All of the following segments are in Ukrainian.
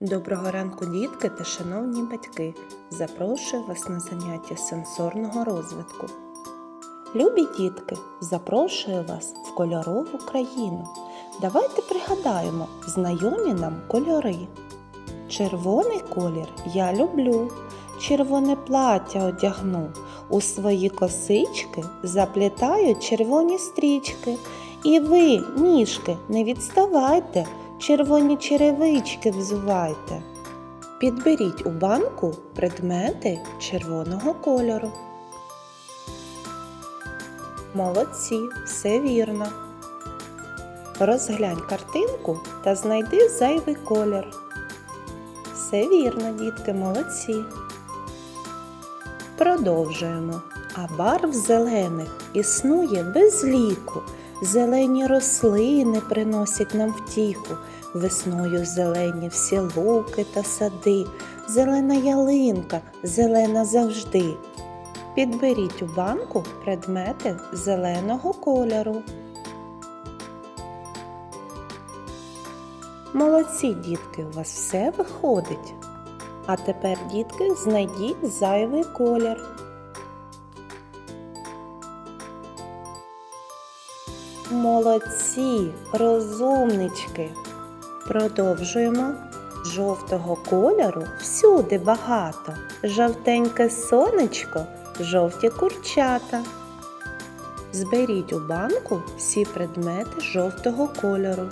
Доброго ранку, дітки та шановні батьки! Запрошую вас на заняття сенсорного розвитку. Любі дітки, запрошую вас в кольорову країну. Давайте пригадаємо знайомі нам кольори. Червоний колір я люблю, червоне плаття одягну, у свої косички заплітаю червоні стрічки. І ви, ніжки, не відставайте, червоні черевички взувайте. Підберіть у банку предмети червоного кольору. Молодці, все вірно. Розглянь картинку та знайди зайвий колір. Все вірно, дітки, молодці. Продовжуємо. А барв зелених існує без ліку. Зелені рослини приносять нам втіху. Весною зелені всі луки та сади. Зелена ялинка, зелена завжди. Підберіть у банку предмети зеленого кольору. Молодці, дітки, у вас все виходить. А тепер, дітки, знайдіть зайвий колір. Молодці, розумнички. Продовжуємо. Жовтого кольору всюди багато. Жовтеньке сонечко, жовті курчата. Зберіть у банку всі предмети жовтого кольору.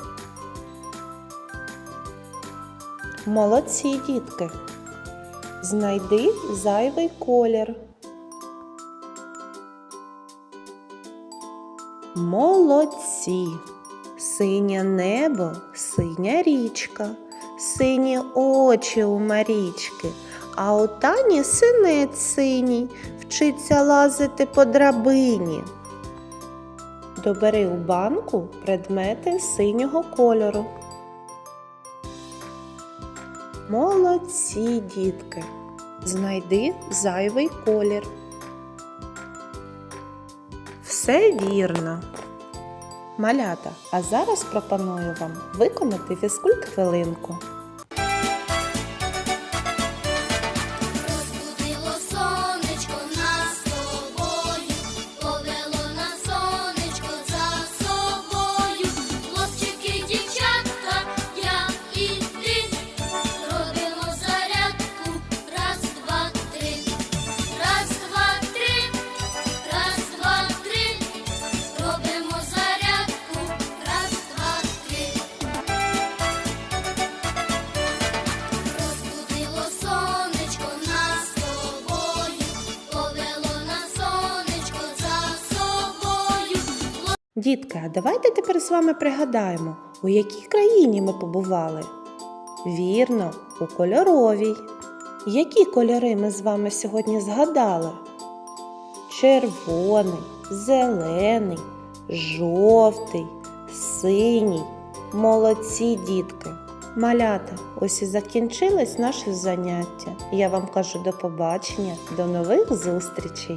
Молодці, дітки. Знайди зайвий колір. Молодці. Синє небо, синя річка, сині очі у Марічки, а у Тані синець синій, вчиться лазити по драбині. Добери у банку предмети синього кольору. Молодці, дітки. Знайди зайвий колір. Все вірно. Малята, а зараз пропоную вам виконати фізкульт хвилинку. Дітки, а давайте тепер з вами пригадаємо, у якій країні ми побували. Вірно, у кольоровій. Які кольори ми з вами сьогодні згадали? Червоний, зелений, жовтий, синій. Молодці дітки. Малята, ось і закінчилось наше заняття. Я вам кажу до побачення, до нових зустрічей!